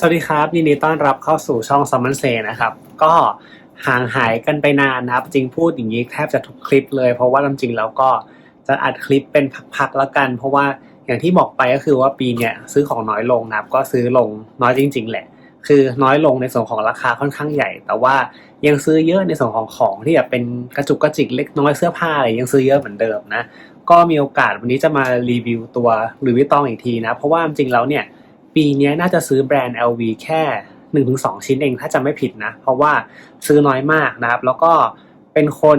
สวัสดีครับยินดีต้อนรับเข้าสู่ช่องซัมมันเซนะครับ ก็ห่างหายกันไปนานนะครับ จริงพูดอย่างนี้แทบจะทุกคลิปเลย เพราะว่าจริงๆแล้วก็จะอัดคลิปเป็นพักๆแล้วกัน เพราะว่าอย่างที่บอกไปก็คือว่าปีเนี้ยซื้อของน้อยลงนะครับ ก็ซื้อลงน้อยจริง ๆ แหละ คือน้อยลงในส่วนของราคาค่อนข้างใหญ่ แต่ว่ายังซื้อเยอะในส่วนของของที่แบบเป็นกระจุกกระจิกเล็กน้อยเสื้อผ้าอะไรยังซื้อเยอะเหมือนเดิมนะก็มีโอกาสวันนี้จะมารีวิวตัวหรือวิตองอีกทีนะ เพราะว่าจริงๆแล้วเนี่ย ปีนี้น่าจะซื้อแบรนด์ LV แค่1นถึงสชิ้นเองถ้าจะไม่ผิดนะ เพราะว่าซื้อน้อยมากนะครับ แล้วก็เป็นคน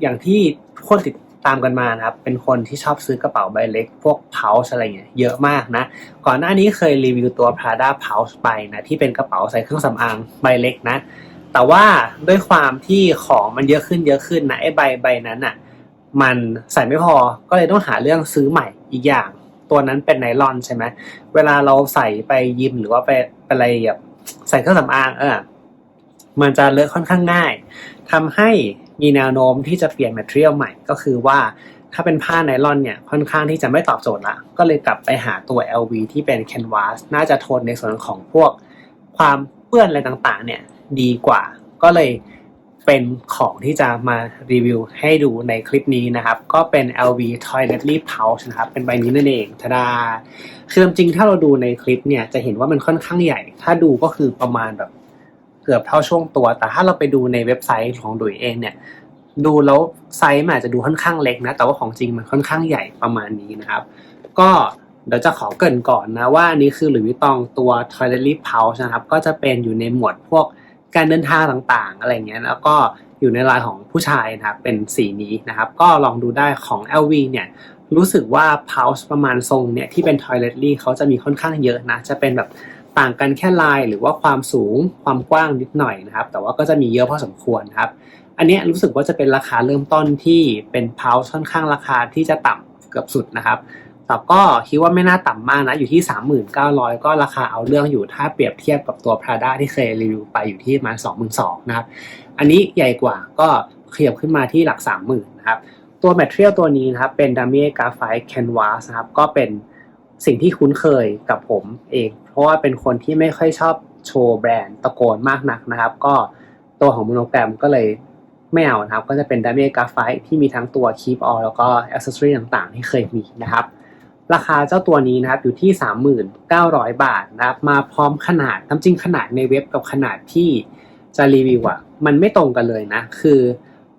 อย่างที่ทุกคนติดตามกันมานะครับ เป็นคนที่ชอบซื้อกระเป๋าใบเล็ก พวก pouch อะไรเงี้ยเยอะมากนะ ก่อนหน้านี้เคยรีวิวตัว Prada pouch ไปนะ ที่เป็นกระเป๋าใส่เครื่องสำอางใบเล็กนะ แต่ว่าด้วยความที่ของมันเยอะขึ้นเยอะขึ้นนะไอ้ใบใบนั้นอะมันใส่ไม่พอก็เลยต้องหาเรื่องซื้อใหม่อีกอย่าง ตัวนั้นเป็นไนลอนใช่ไหมเวลาเราใส่ไปยิมหรือว่าไปอะไรแบบใส่เครื่องสำอางเออมันจะเลอะค่อนข้างง่ายทำให้มีแนวโน้มที่จะเปลี่ยนแมทเทียลใหม่ก็คือว่าถ้าเป็นผ้าไนลอนเนี่ยค่อนข้างที่จะไม่ตอบโจทย์ละ ก็เลยกลับไปหาตัว LV ที่เป็นแคนวาสน่าจะทนในส่วนของพวกความเปื้อนอะไรต่างๆเนี่ยดีกว่า ก็เลย เป็นของที่จะมารีวิวให้ดูในคลิปนี้นะครับ ก็เป็น LV Toiletry Pouch นะครับ เป็นใบนี้นั่นเองทาดาคือจริงๆถ้าเราดูในคลิปเนี่ยจะเห็นว่ามันค่อนข้างใหญ่ ถ้าดูก็คือประมาณแบบเกือบเท่าช่วงตัว แต่ถ้าเราไปดูในเว็บไซต์ของดุยเองเนี่ย ดูแล้วไซส์มันอาจจะดูค่อนข้างเล็กนะ แต่ว่าของจริงมันค่อนข้างใหญ่ประมาณนี้นะครับ ก็เดี๋ยวจะขอเกินก่อนนะว่านี่คือหลุยส์วิตองตัว Toiletry Pouch นะครับ ก็จะเป็นอยู่ในหมวดพวก การเดินทางต่างๆ อะไรเงี้ยแล้วก็อยู่ในลายของผู้ชายนะครับเป็นสีนี้นะครับ ก็ลองดูได้ของ LV เนี่ยรู้สึกว่า pouch ประมาณทรงเนี่ยที่เป็น toiletry เขาจะมีค่อนข้างเยอะนะจะเป็นแบบต่างกันแค่ลายหรือว่าความสูงความกว้างนิดหน่อยนะครับ แต่ว่าก็จะมีเยอะพอสมควรครับ อันนี้รู้สึกว่าจะเป็นราคาเริ่มต้นที่เป็น pouch ค่อนข้างราคาที่จะต่ำเกือบสุดนะครับ แต่ก็คิดว่าไม่น่าต่ำมากนะ อยู่ที่ 3,900 ก็ราคาเอาเรื่องอยู่ถ้าเปรียบเทียบกับตัว Prada ที่เคยรีวิวไปอยู่ที่ประมาณ22,000นะครับ อันนี้ใหญ่กว่าก็ขยับขึ้นมาที่หลัก 30,000นะครับ ตัวแมทเทียลตัวนี้นะครับ เป็นดัมเมกราไฟต์แคนวาสนะครับ ก็เป็นสิ่งที่คุ้นเคยกับผมเอง เพราะว่าเป็นคนที่ไม่ค่อยชอบโชว์แบรนด์ตะโกนมากนักนะครับ ก็ตัวของโมโนแกรมก็เลยไม่เอานะครับ ก็จะเป็นดัมเมกราไฟต์ที่มีทั้งตัวคีปออลแล้วก็อ c เซสซอรีต่างๆ ที่เคยมีนะครับ ราคาเจ้าตัวนี้นะครับอยู่ที่ 3,900 บาทนะครับมาพร้อมขนาดน้ำจริงขนาดในเว็บกับขนาดที่จะรีวิวอะมันไม่ตรงกันเลยนะ คือ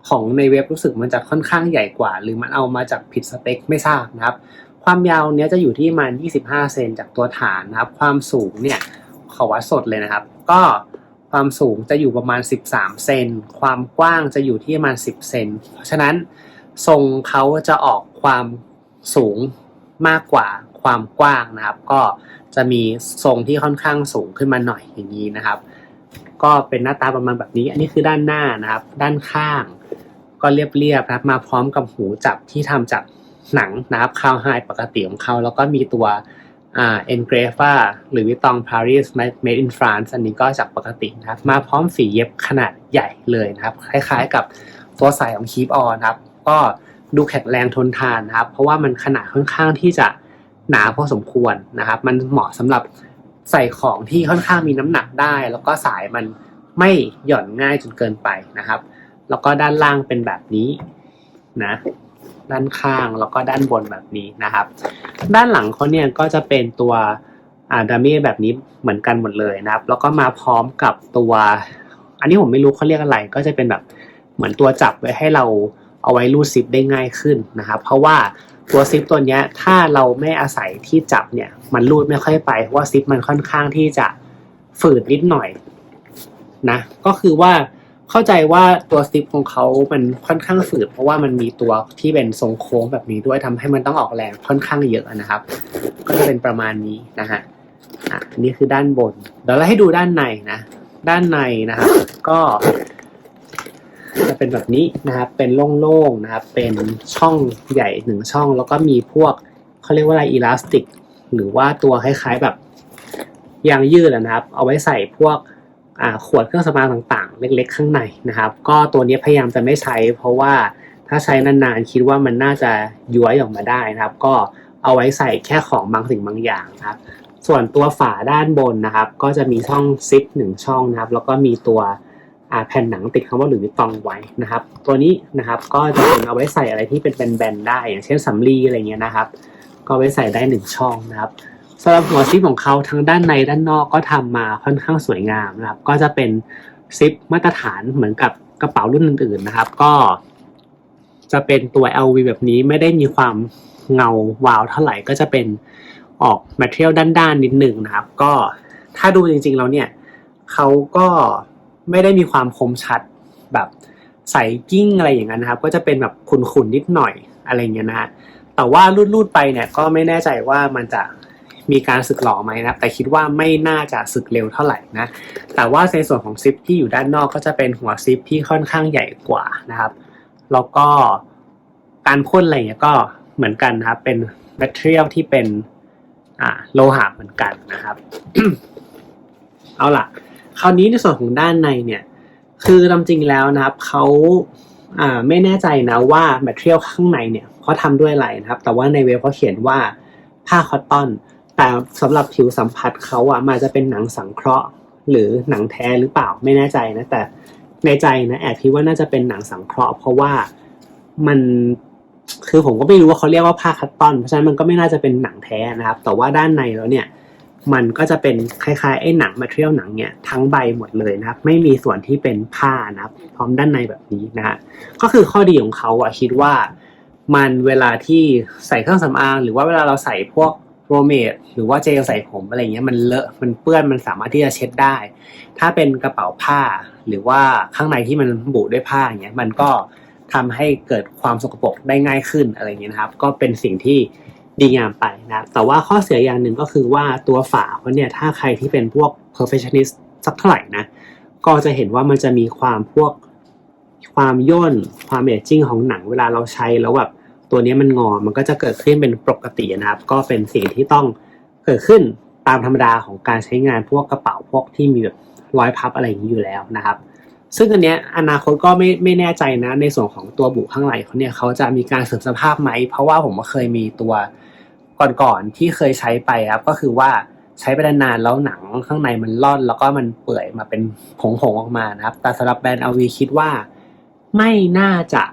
ของในเว็บรู้สึกมันจะค่อนข้างใหญ่กว่า หรือมันเอามาจากผิดสเปคไม่ทราบนะครับ ความยาวเนี้ยจะอยู่ที่ประมาณ 25 เซนจากตัวฐานนะครับ ความสูงเนี่ยขอวัดสดเลยนะครับ ก็ความสูงจะอยู่ประมาณ 13 เซน ความกว้างจะอยู่ที่ประมาณ 10 เซน เพราะฉะนั้นทรงเขาจะออกความสูง มากกว่าความกว้างนะครับ ก็จะมีทรงที่ค่อนข้างสูงขึ้นมาหน่อยอย่างนี้นะครับ ก็เป็นหน้าตาประมาณแบบนี้ อันนี้คือด้านหน้านะครับ ด้านข้าง ก็เรียบๆนะครับ มาพร้อมกับหูจับที่ทำจากหนังนะครับคาวไฮปกติของเขาแล้วก็มีตัวอ่าเอ็นเกรฟ่าหรือวิตองปารีส made in France อันนี้ก็จากปกตินะครับ มาพร้อมฝีเย็บขนาดใหญ่เลยนะครับ คล้ายๆกับตัวใส่ของคีปออนครับ ก็ ดูแข็งแรงทนทานนะครับ เพราะว่ามันขนาดค่อนข้างที่จะหนาพอสมควรนะครับ มันเหมาะสำหรับใส่ของที่ค่อนข้างมีน้ำหนักได้ แล้วก็สายมันไม่หย่อนง่ายจนเกินไปนะครับ แล้วก็ด้านล่างเป็นแบบนี้นะ ด้านข้างแล้วก็ด้านบนแบบนี้นะครับ ด้านหลังเขาเนี่ยก็จะเป็นตัวอาดัมมี่แบบนี้เหมือนกันหมดเลยนะครับ แล้วก็มาพร้อมกับตัว อันนี้ผมไม่รู้เขาเรียกอะไร ก็จะเป็นแบบเหมือนตัวจับไว้ให้เรา เอาไว้รูดซิปได้ง่ายขึ้นนะครับ เพราะว่าตัวซิปตัวนี้ถ้าเราไม่อาศัยที่จับเนี่ยมันรูดไม่ค่อยไปเพราะว่าซิปมันค่อนข้างที่จะฝืดนิดหน่อยนะก็คือว่าเข้าใจว่าตัวซิปของเขามันค่อนข้างฝืดเพราะว่ามันมีตัวที่เป็นทรงโค้งแบบนี้ด้วยทำให้มันต้องออกแรงค่อนข้างเยอะนะครับ ก็จะเป็นประมาณนี้นะฮะอะนี่คือด้านบน เดี๋ยวเราให้ดูด้านในนะ ด้านในนะครับก็ เป็นแบบนี้นะครับ เป็นโล่งๆนะครับ เป็นช่องใหญ่หนึ่งช่อง แล้วก็มีพวกเขาเรียกว่าอะไรอีลาสติก หรือว่าตัวคล้ายๆแบบยางยืดนะครับ เอาไว้ใส่พวกขวดเครื่องสำอางต่างๆ เล็กๆ ข้างในนะครับ ก็ตัวนี้พยายามจะไม่ใช้ เพราะว่าถ้าใช้นานๆคิดว่ามันน่าจะย้วยออกมาได้นะครับ ก็เอาไว้ใส่แค่ของบางสิ่งบางอย่างนะครับ ส่วนตัวฝาด้านบนนะครับ ก็จะมีช่องซิปหนึ่งช่องนะครับ แล้วก็มีตัว แผ่นหนังติดคำว่าหลุยส์วิตตองไว้นะครับ ตัวนี้นะครับก็จะเป็นเอาไว้ใส่อะไรที่เป็นแบนๆได้ อย่างเช่นสำลีอะไรเงี้ยนะครับ ก็ไว้ใส่ได้หนึ่งช่องนะครับสำหรับหัวซิปของเขาทั้งด้านในด้านนอกก็ทำมาค่อนข้างสวยงามนะครับ ก็จะเป็นซิปมาตรฐานเหมือนกับกระเป๋ารุ่นอื่นๆนะครับ ก็จะเป็นตัว LV แบบนี้ไม่ได้มีความเงาวาวเท่าไหร่ก็จะเป็นออก material ด้านๆนิดหนึ่งนะครับ ก็ถ้าดูจริงๆแล้วเนี่ยเขาก็ ไม่ได้มีความคมชัดแบบใสกิ้งอะไรอย่างนั้นนะครับ ก็จะเป็นแบบขุ่นๆนิดหน่อยอะไรเงี้ยนะฮะแต่ว่ารูดๆไปเนี่ยก็ไม่แน่ใจว่ามันจะมีการสึกหล่อไหมนะแต่คิดว่าไม่น่าจะสึกเร็วเท่าไหร่นะ แต่ว่าในส่วนของซิปที่อยู่ด้านนอกก็จะเป็นหัวซิปที่ค่อนข้างใหญ่กว่านะครับ แล้วก็การพ่นอะไรเงี้ยก็เหมือนกันนะครับ เป็นแมทเทียลที่เป็นอ่าโลหะเหมือนกันนะครับ เอาล่ะ คราวนี้ในส่วนของด้านในเนี่ย คือตามจริงแล้วนะครับเขาไม่แน่ใจนะว่าแมทเทียลข้างในเนี่ยเขาทำด้วยอะไรนะครับ แต่ว่าในเว็บเขาเขียนว่าผ้าคอตตอน แต่สำหรับผิวสัมผัสเขาอะมันอาจจะเป็นหนังสังเคราะห์ หรือหนังแท้หรือเปล่าไม่แน่ใจนะแต่ในใจนะแอบคิดว่าน่าจะเป็นหนังสังเคราะห์ เพราะว่ามันคือผมก็ไม่รู้ว่าเขาเรียกว่าผ้าคัตตอน เพราะฉะนั้นมันก็ไม่น่าจะเป็นหนังแท้นะครับ แต่ว่าด้านในแล้วเนี่ย มันก็จะเป็นคล้ายๆไอ้หนังมาเทียลหนังเนี่ยทั้งใบหมดเลยนะครับ ไม่มีส่วนที่เป็นผ้านะครับ พร้อมด้านในแบบนี้นะฮะก็คือข้อดีของเขาอะคิดว่า มันเวลาที่ใส่เครื่องสำอางหรือว่าเวลาเราใส่พวกโรเมดหรือว่าเจลใส่ผมอะไรเงี้ยมันเลอะมันเปื้อนมันสามารถที่จะเช็ดได้ ถ้าเป็นกระเป๋าผ้า หรือว่าข้างในที่มันบุด้วยผ้าอย่างเงี้ยมันก็ทำให้เกิดความสกปรกได้ง่ายขึ้นอะไรเงี้ยนะครับ ก็เป็นสิ่งที่ ดีงามไปนะครับแต่ว่าข้อเสียอย่างหนึ่งก็คือว่าตัวฝาเขาเนี่ยถ้าใครที่เป็นพวก perfectionist สักเท่าไหร่นะก็จะเห็นว่ามันจะมีความพวกความย่นความเอจจิ้งของหนังเวลาเราใช้แล้วแบบตัวนี้มันงอมันก็จะเกิดขึ้นเป็นปกตินะครับ ก็เป็นสิ่งที่ต้องเกิดขึ้นตามธรรมดาของการใช้งานพวกกระเป๋าพวกที่มีแบบรอยพับอะไรอย่างนี้อยู่แล้วนะครับ ซึ่งอันเนี้ยอนาคตก็ไม่ไม่แน่ใจนะในส่วนของตัวบุข้างในเขาเนี่ยเขาจะมีการเสื่อมสภาพไหม เพราะว่าผมก็เคยมีตัว ก่อนๆที่เคยใช้ไปครับก็คือว่าใช้ไปนานๆแล้วหนังข้างในมันร่อน แล้วก็มันเปื่อยมาเป็นผงๆออกมานะครับ แต่สำหรับแบรนด์ LV คิดว่าไม่น่าจะ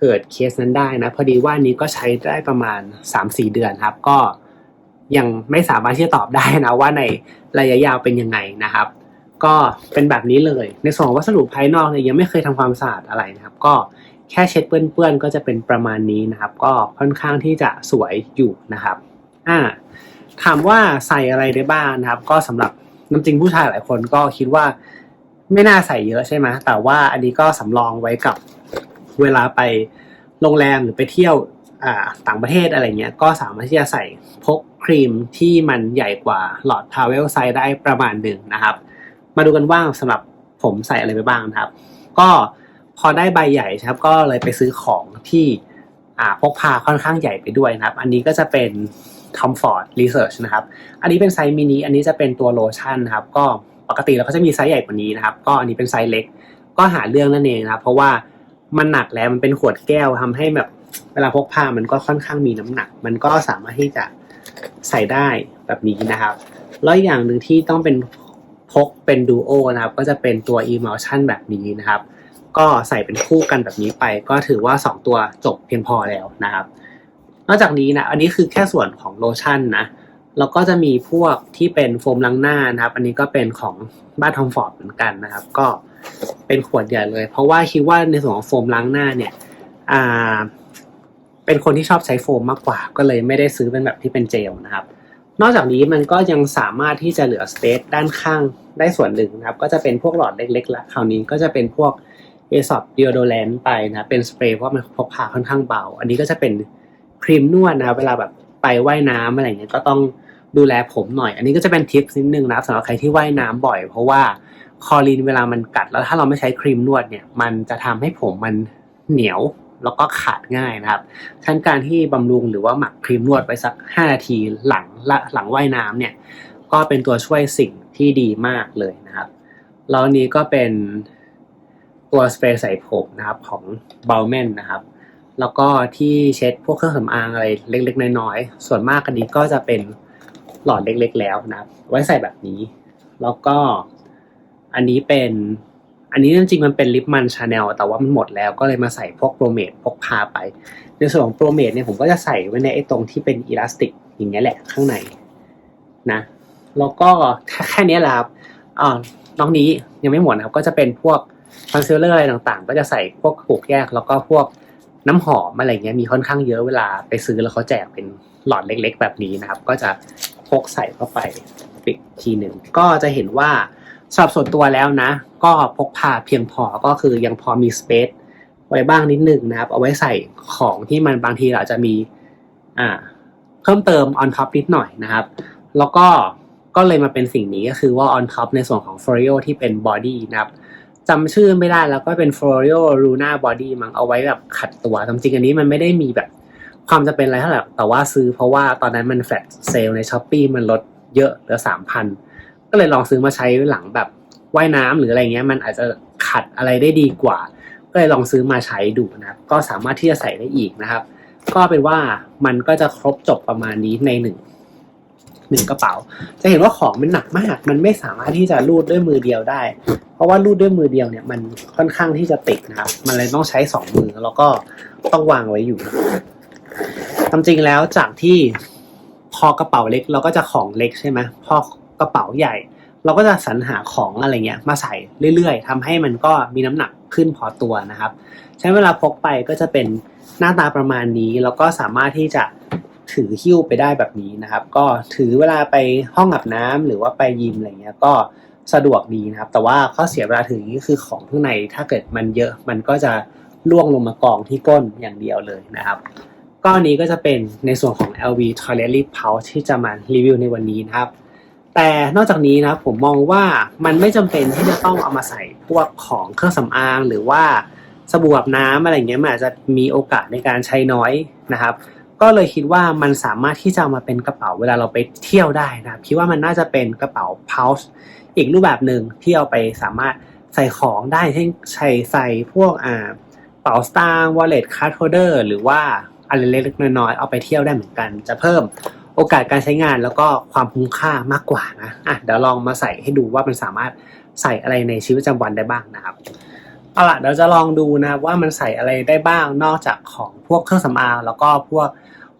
เกิดเคสนั้นได้นะพอดีว่านี้ก็ใช้ได้ประมาณ 3-4 เดือนครับ ก็ยังไม่สามารถที่จะตอบได้นะว่าในระยะยาวเป็นยังไงนะครับ ก็เป็นแบบนี้เลย ในส่วนของวัสดุภายนอกเนี่ยยังไม่เคยทำความสะอาดอะไรนะครับ ก็แค่เช็ดเปื้อนๆก็จะเป็นประมาณนี้นะครับ ก็ค่อนข้างที่จะสวยอยู่นะครับ อ่าถามว่าใส่อะไรได้บ้างนะครับ ก็สำหรับน้ำจริงผู้ชายหลายคนก็คิดว่าไม่น่าใส่เยอะใช่ไหมแต่ว่าอันนี้ก็สำรองไว้กับเวลาไปโรงแรมหรือไปเที่ยวอ่าต่างประเทศอะไรเงี้ย ก็สามารถที่จะใส่พกครีมที่มันใหญ่กว่าหลอดทาวเวลไซส์ได้ประมาณหนึ่งนะครับ มาดูกันว่าสำหรับผมใส่อะไรไปบ้างนะครับ ก็พอได้ใบใหญ่ครับ ก็เลยไปซื้อของที่พกพาค่อนข้างใหญ่ไปด้วยนะครับ อันนี้ก็จะเป็น Tom Ford Research นะครับ อันนี้เป็นไซส์มินิ อันนี้จะเป็นตัวโลชั่นนะครับ ก็ปกติเราก็จะมีไซส์ใหญ่กว่านี้นะครับ ก็อันนี้เป็นไซส์เล็ก ก็หาเรื่องนั่นเองนะครับ เพราะว่ามันหนักแล้ว มันเป็นขวดแก้วทำให้แบบเวลาพกพา มันก็ค่อนข้างมีน้ำหนัก มันก็สามารถที่จะใส่ได้แบบนี้นะครับ แล้วอย่างหนึ่งที่ต้องเป็นพกเป็นดูโอนะครับ ก็จะเป็นตัว emulsion แบบนี้นะครับ ก็ใส่เป็นคู่กันแบบนี้ไป ก็ถือว่า 2 ตัวจบเพียงพอแล้วนะครับ นอกจากนี้นะอันนี้คือแค่ส่วนของโลชั่นนะแล้วก็จะมีพวกที่เป็นโฟมล้างหน้านะครับ อันนี้ก็เป็นของบ้านทอมฟอร์ดเหมือนกันนะครับ ก็เป็นขวดใหญ่เลย เพราะว่าคิดว่าในส่วนของโฟมล้างหน้าเนี่ยอ่าเป็นคนที่ชอบใช้โฟมมากกว่า ก็เลยไม่ได้ซื้อเป็นแบบที่เป็นเจลนะครับ นอกจากนี้มันก็ยังสามารถที่จะเหลือสเปซด้านข้างได้ส่วนหนึ่งนะครับ ก็จะเป็นพวกหลอดเล็กๆละคราวนี้ก็จะเป็นพวกเอซอปดิโอโดแลนไปนะเป็นสเปรย์เพราะมันพกพาค่อนข้างเบา อันนี้ก็จะเป็น ครีมนวดนะเวลาแบบไปไว่ายน้ำอะไรเงี้ยก็ต้องดูแลผมหน่อย อันนี้ก็จะเป็นทิปนิดนึงนะสำหรับใครที่ว่ายน้ำบ่อย เพราะว่าคอลีนเวลามันกัดแล้วถ้าเราไม่ใช้ครีมนวดเนี่ย มันจะทำให้ผมมันเหนียวแล้วก็ขาดง่ายนะครับฉะนั้นการที่บำรุงหรือว่าหมักครีมนวดไปสัก 5 นาทีหลังลหลังว่ายน้ำเนี่ย ก็เป็นตัวช่วยสิ่งที่ดีมากเลยนะครับ แล้วนี้ก็เป็นตัวสเปรย์ใส่ผมนะครับของเบลเมนนะครับ แล้วก็ที่เช็ดพวกเครื่องสำอางอะไรเล็กๆน้อยๆส่วนมากอันนี้ก็จะเป็นหลอดเล็กๆแล้วนะไว้ใส่แบบนี้ แล้วก็อันนี้เป็น อันนี้จริงๆมันเป็นลิปมันชาแนลแต่ว่ามันหมดแล้วก็เลยมาใส่พวกโปรเมดพกพาไป ในส่วนของโปรเมดเนี่ยผมก็จะใส่ไว้ในไอ้ตรงที่เป็นอิลาสติกอย่างเงี้ยแหละข้างในนะแล้วก็แค่เนี้ยแหละครับอ่าน้องนี้ยังไม่หมดนะครับก็จะเป็นพวกคอนซีลเลอร์อะไรต่างๆ ก็จะใส่พวกปลูกแยกแล้วก็พวก น้ำหอมอะไรเงี้ยมีค่อนข้างเยอะเวลาไปซื้อแล้วเขาแจกเป็นหลอดเล็ก ๆ แบบนี้นะครับ ก็จะพกใส่เข้าไปปิดทีหนึ่งก็จะเห็นว่าสำหรับส่วนตัวแล้วนะ ก็พกพาเพียงพอก็คือยังพอมีสเปซไว้บ้างนิดนึงนะครับ เอาไว้ใส่ของที่มันบางทีเราจะมีอ่าเพิ่มเติม on top นิดหน่อยนะครับ แล้วก็ก็เลยมาเป็นสิ่งนี้ก็คือว่า on top ในส่วนของ f o r i o ที่เป็น body นะครับ จำชื่อไม่ได้แล้วก็เป็น florio Luna Body มั้งเอาไว้แบบขัดตัวจริงอันนี้มันไม่ได้มีแบบความจะเป็นอะไรเท่าไหร่แต่ว่าซื้อเพราะว่าตอนนั้นมันแฟลชเซลใน s h อ p e e มันลดเยอะเหลือสามพันก็เลยลองซื้อมาใช้หลังแบบว่ายน้ำหรืออะไรเงี้ยมันอาจจะขัดอะไรได้ดีกว่า ก็เลยลองซื้อมาใช้ดูนะก็สามารถที่จะใส่ได้อีกนะครับ ก็เป็นว่ามันก็จะครบจบประมาณนี้ในหนึ่ง หนึ่งกระเป๋า จะเห็นว่าของมันหนักมาก มันไม่สามารถที่จะรูดด้วยมือเดียวได้ เพราะว่ารูดด้วยมือเดียวเนี่ยมันค่อนข้างที่จะติดนะครับ มันเลยต้องใช้สองมือแล้วก็ต้องวางไว้อยู่ตามจริงแล้วจากที่พอกระเป๋าเล็กเราก็จะของเล็กใช่ไหมพอกระเป๋าใหญ่ เราก็จะสรรหาของอะไรเงี้ยมาใส่เรื่อยๆทำให้มันก็มีน้ำหนักขึ้นพอตัวนะครับ ใช้เวลาพกไปก็จะเป็นหน้าตาประมาณนี้แล้วก็สามารถที่จะ ถือหิ้วไปได้แบบนี้นะครับ ก็ถือเวลาไปห้องอาบน้ำหรือว่าไปยิมอะไรเงี้ยก็สะดวกดีนะครับ แต่ว่าข้อเสียเวลาถือนี่คือของข้างในถ้าเกิดมันเยอะมันก็จะล่วงลงมากองที่ก้นอย่างเดียวเลยนะครับก็อันนี้ก็จะเป็นในส่วนของ LV Toilet Lip Pouch ที่จะมารีวิวในวันนี้นะครับ แต่นอกจากนี้นะผมมองว่ามันไม่จำเป็นที่จะต้องเอามาใส่พวกของเครื่องสำอางหรือว่าสบู่อาบน้ำอะไรเงี้ยมันอาจจะมีโอกาสในการใช้น้อยนะครับ ก็เลยคิดว่ามันสามารถที่จะมาเป็นกระเป๋าเวลาเราไปเที่ยวได้นะครับคิดว่ามันน่าจะเป็นกระเป๋า pouch อีกรูปแบบหนึ่งที่เอาไปสามารถใส่ของได้เช่นใส่ใส่พวกอ่าเป๋าสตางค์ wallet card holder หรือว่าอะไรเล็กๆน้อยๆเอาไปเที่ยวได้เหมือนกัน จะเพิ่มโอกาสการใช้งานแล้วก็ความคุ้มค่ามากกว่านะอะเดี๋ยวลองมาใส่ให้ดูว่ามันสามารถใส่อะไรในชีวิตประจำวันได้บ้างนะครับ เอาล่ะเดี๋ยวจะลองดูนะว่ามันใส่อะไรได้บ้างนอกจากของพวกเครื่องสำอางแล้วก็พวก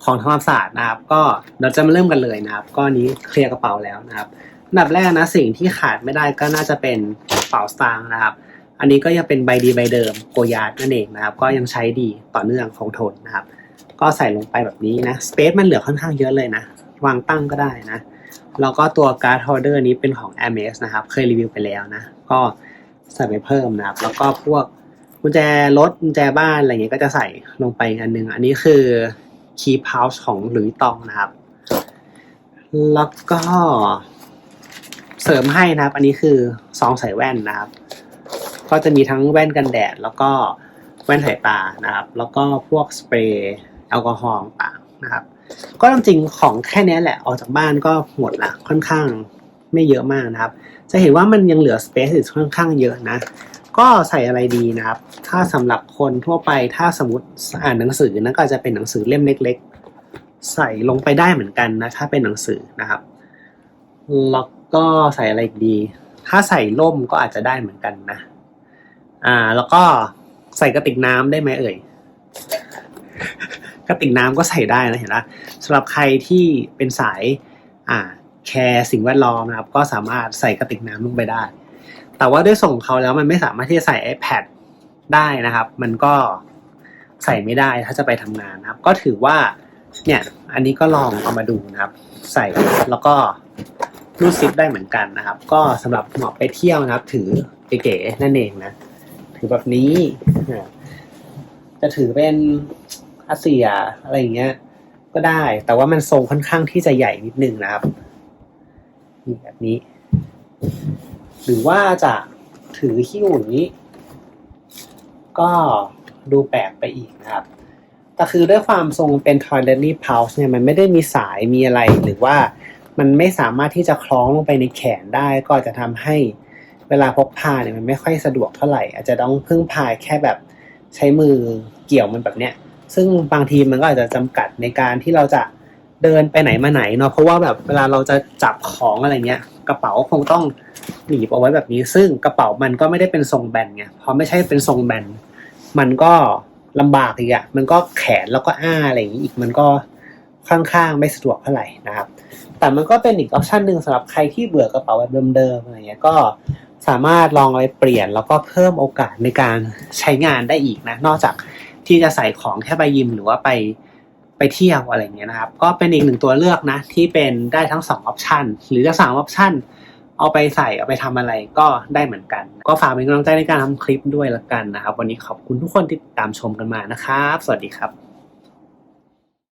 ของทำความสะอาดนะครับ ก็เดี๋ยวจะมาเริ่มกันเลยนะครับ ก็นี้เคลียร์กระเป๋าแล้วนะครับอันดับแรกนะสิ่งที่ขาดไม่ได้ก็น่าจะเป็นกระเป๋าสตางค์นะครับ อันนี้ก็ยังเป็นใบดีใบเดิมโกยาร์ดนั่นเองนะครับ ก็ยังใช้ดีต่อเนื่องคงทนนะครับ ก็ใส่ลงไปแบบนี้นะสเปซมันเหลือค่อนข้างเยอะเลยนะ วางตั้งก็ได้นะแล้วก็ตัวการ์ดโฮลเดอร์นี้เป็นของ a m e s นะครับ เคยรีวิวไปแล้วนะ ก็ ใส่ไปเพิ่มนะครับ แล้วก็พวกกุญแจรถกุญแจบ้านอะไรเงี้ยก็จะใส่ลงไปอันหนึง อันนี้คือ key pouch ของหลุยตองนะครับ แล้วก็เสริมให้นะครับ อันนี้คือซองใส่แว่นนะครับ ก็จะมีทั้งแว่นกันแดด แล้วก็แว่นสายตานะครับ แล้วก็พวกสเปรย์แอลกอฮอล์ต่างนะครับ ก็จริงๆของแค่นี้แหละออกจากบ้านก็หมดละค่อนข้าง ไม่เยอะมากนะครับ จะเห็นว่ามันยังเหลือสเปซอีกค่อนข้างเยอะนะ ก็ใส่อะไรดีนะครับ ถ้าสำหรับคนทั่วไปถ้าสมมติอ่านหนังสือนะก็จะเป็นหนังสือเล่มเล็ก ๆ ใส่ลงไปได้เหมือนกันนะถ้าเป็นหนังสือนะครับแล้วก็ใส่อะไรดี ถ้าใส่ร่มก็อาจจะได้เหมือนกันนะ อ่า แล้วก็ใส่กระติกน้ำได้ไหมเอ่ยกระติกน้ำก็ใส่ได้นะเห็นไหมสำหรับใครที่เป็นสายอ่า แคร์สิ่งแวดล้อมนะครับ ก็สามารถใส่กระติกน้ำลงไปได้ แต่ว่าด้วยส่งเขาแล้วมันไม่สามารถที่จะใส่ iPad ได้นะครับ มันก็ใส่ไม่ได้ถ้าจะไปทำงานนะครับ ก็ถือว่าเนี่ยอันนี้ก็ลองเอามาดูนะครับ ใส่แล้วก็รูดซิปได้เหมือนกันนะครับ ก็สำหรับเหมาะไปเที่ยวนะครับ ถือเก๋ๆนั่นเองนะถือแบบนี้จะถือเป็นอาเซียอะไรอย่างเงี้ย ก็ได้ แต่ว่ามันทรงค่อนข้างที่จะใหญ่นิดนึงนะครับ นี่แบบนี้ หรือว่าจะถือหิ้วอย่างนี้ ก็ดูแปลกไปอีกนะครับ แต่คือด้วยความทรงเป็น toiletry pouch เนี่ยมันไม่ได้มีสายมีอะไรหรือว่ามันไม่สามารถที่จะคล้องลงไปในแขนได้ ก็อาจจะทำให้เวลาพกพาเนี่ยมันไม่ค่อยสะดวกเท่าไหร่ อาจจะต้องพึ่งพาแค่แบบใช้มือเกี่ยวมันแบบเนี้ย ซึ่งบางทีมันก็อาจจะจำกัดในการที่เราจะ เดินไปไหนมาไหนเนาะเพราะว่าแบบเวลาเราจะจับของอะไรเงี้ย กระเป๋าคงต้องหนีบเอาไว้แบบนี้ ซึ่งกระเป๋ามันก็ไม่ได้เป็นทรงแบนไงพอไม่ใช่เป็นทรงแบนมันก็ลำบากอีกอะมันก็แขนแล้วก็อ้าอะไรอย่างนี้อีกมันก็ค่อนข้างไม่สะดวกเท่าไหร่นะครับ แต่มันก็เป็นอีกออปชันหนึ่งสำหรับใครที่เบื่อกระเป๋าแบบเดิมๆอะไรเงี้ยก็สามารถลองไปเปลี่ยนแล้วก็เพิ่มโอกาสในการใช้งานได้อีกนะ นอกจากที่จะใส่ของแค่ไปยิมหรือว่าไป ไปเที่ยวอะไรเงี้ยนะครับ ก็เป็นอีกหนึ่งตัวเลือกนะ ที่เป็นได้ทั้งสองออปชันหรือจะสามออปชันเอาไปใส่เอาไปทำอะไรก็ได้เหมือนกัน ก็ฝากเป็นกำลังใจในการทำคลิปด้วยละกันนะครับ วันนี้ขอบคุณทุกคนที่ตามชมกันมานะครับ สวัสดีครับ